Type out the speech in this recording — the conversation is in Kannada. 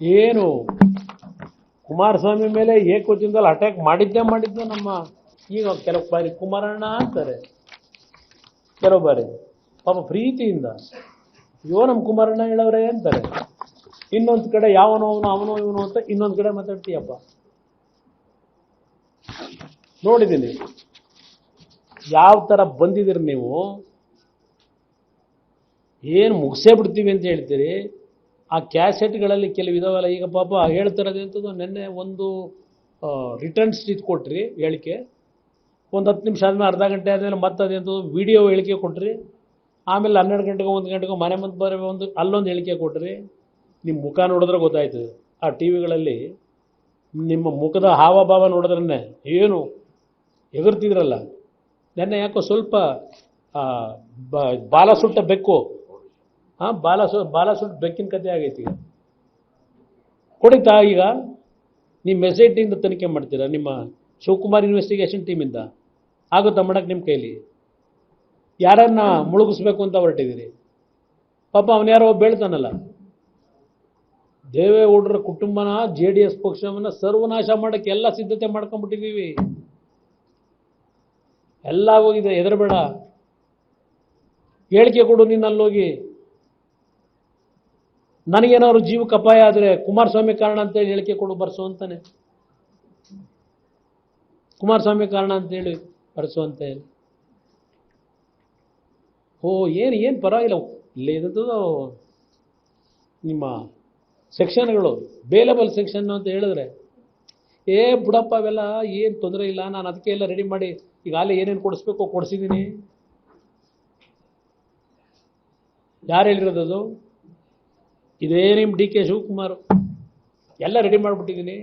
ಏನು? ಕುಮಾರಸ್ವಾಮಿ ಮೇಲೆ ಏಕವಚನದಲ್ಲಿ ಅಟ್ಯಾಕ್ ಮಾಡಿದ್ದೆ ಮಾಡಿದ್ದೆ ನಮ್ಮ ಈಗ ಕೆಲವು ಬಾರಿ ಕುಮಾರಣ್ಣ ಅಂತಾರೆ. ಕೆಲವು ಬಾರಿ. ಪಾಪ ಪ್ರೀತಿಯಿಂದ. ಅಯ್ಯೋ ನಮ್ಮ ಕುಮಾರಣ್ಣ ಹೇಳವ್ರೆ ಅಂತಾರೆ. ಇನ್ನೊಂದು ಕಡೆ ಯಾವನೋ ಅವನು, ಅವನೋ ಇವನು ಅಂತ ಇನ್ನೊಂದು ಕಡೆ ಮಾತಾಡ್ತೀಯಪ್ಪ. ನೋಡಿದ್ದೀನಿ. ಯಾವ ಥರ ಬಂದಿದ್ದೀರಿ ನೀವು? ಏನು ಮುಗಿಸೇ ಬಿಡ್ತೀವಿ ಅಂತ ಹೇಳ್ತೀರಿ? ಆ ಕ್ಯಾಸೆಟ್ಗಳಲ್ಲಿ ಕೆಲವು ಇದಾವಲ್ಲ, ಈಗ ಪಾಪ ಹೇಳ್ತಿರೋದು ನೆನ್ನೆ ಒಂದು ರಿಟರ್ನ್ಸ್ ಇದು ಕೊಟ್ರಿ ಹೇಳಿಕೆ. ಒಂದು ಹತ್ತು ನಿಮಿಷ ಆದಮೇಲೆ ಅರ್ಧ ಗಂಟೆ ಆದಮೇಲೆ ಮತ್ತೆ ಅಂತದ್ದು ವಿಡಿಯೋ ಹೇಳಿಕೆ ಕೊಟ್ರಿ. ಆಮೇಲೆ ಹನ್ನೆರಡು ಗಂಟೆಗೆ, ಒಂದು ಗಂಟೆಗೆ ಮನೆ ಮುಂದೆ ಬರೋ ಒಂದು, ಅಲ್ಲೊಂದು ಹೇಳಿಕೆ ಕೊಟ್ರಿ. ನಿಮ್ಮ ಮುಖ ನೋಡಿದ್ರೆ ಗೊತ್ತಾಯ್ತು. ಆ ಟಿ ವಿಗಳಲ್ಲಿ ನಿಮ್ಮ ಮುಖದ ಹಾವಭಾವ ನೋಡಿದ್ರೆ ಏನು ಎಗರ್ತಿದ್ರಲ್ಲ ನೆನ್ನೆ ಯಾಕೋ ಸ್ವಲ್ಪ ಬ- ಬಾಲ ಸುಟ್ಟ ಬೆಕ್ಕು ಹಾಂ, ಬಾಲಸು ಸು ಬಾಲ ಸುಟ್ಟ ಬೆಕ್ಕಿನ ಕಥೆ ಆಗೈತಿ ಈಗ. ಕೊಡಿತಾ ಈಗ ನಿಮ್ಮ ಮೆಸೇಜಿಂದ ತನಿಖೆ ಮಾಡ್ತೀರಾ? ನಿಮ್ಮ ಶಿವಕುಮಾರ್ ಇನ್ವೆಸ್ಟಿಗೇಷನ್ ಟೀಮಿಂದ ಆಗುತ್ತಾ ಮಾಡಕ್ಕೆ ನಿಮ್ಮ ಕೈಲಿ? ಯಾರನ್ನ ಮುಳುಗಿಸ್ಬೇಕು ಅಂತ ಹೊರಟಿದ್ದೀರಿ? ಪಾಪ ಅವನು ಯಾರೋ ಒಬ್ಬ ಹೇಳ್ತಾನಲ್ಲ ದೇವೇಗೌಡರ ಕುಟುಂಬನ ಜೆ ಡಿ ಎಸ್ ಪಕ್ಷವನ್ನು ಸರ್ವನಾಶ ಮಾಡಕ್ಕೆ ಎಲ್ಲ ಸಿದ್ಧತೆ ಮಾಡ್ಕೊಂಡ್ಬಿಟ್ಟಿದ್ದೀವಿ. ಎಲ್ಲ ಹೋಗಿದೆ, ಹೆದರಬೇಡ. ಹೇಳಿಕೆ ಕೊಡು, ನೀನು ಅಲ್ಲೋಗಿ. ನನಗೇನಾದ್ರು ಜೀವಕ್ಕೆ ಅಪಾಯ ಆದರೆ ಕುಮಾರಸ್ವಾಮಿ ಕಾರಣ ಅಂತೇಳಿ ಹೇಳಿಕೆ ಕೊಡು, ಬರ್ಸು ಅಂತಾನೆ. ಕುಮಾರಸ್ವಾಮಿ ಕಾರಣ ಅಂತೇಳಿ ಬರ್ಸು ಹೇಳಿ. ಓ, ಏನು ಏನು ಪರವಾಗಿಲ್ಲ. ಇಲ್ಲಿ ಇದ್ದು ನಿಮ್ಮ ಸೆಕ್ಷನ್ಗಳು ಬೇಲಬಲ್ ಸೆಕ್ಷನ್ ಅಂತ ಹೇಳಿದ್ರೆ, ಏ, ಬುಡಪ್ಪ, ಅವೆಲ್ಲ ಏನು ತೊಂದರೆ ಇಲ್ಲ, ನಾನು ಅದಕ್ಕೆ ಎಲ್ಲ ರೆಡಿ ಮಾಡಿ, ಈಗ ಅಲ್ಲಿ ಏನೇನು ಕೊಡಿಸ್ಬೇಕೋ ಕೊಡಿಸಿದ್ದೀನಿ. ಯಾರು ಹೇಳಿರೋದದು ಇದೇ ನಿಮ್ಮ ಡಿ ಕೆ ಶಿವಕುಮಾರ್. ಎಲ್ಲ ರೆಡಿ ಮಾಡಿಬಿಟ್ಟಿದ್ದೀನಿ.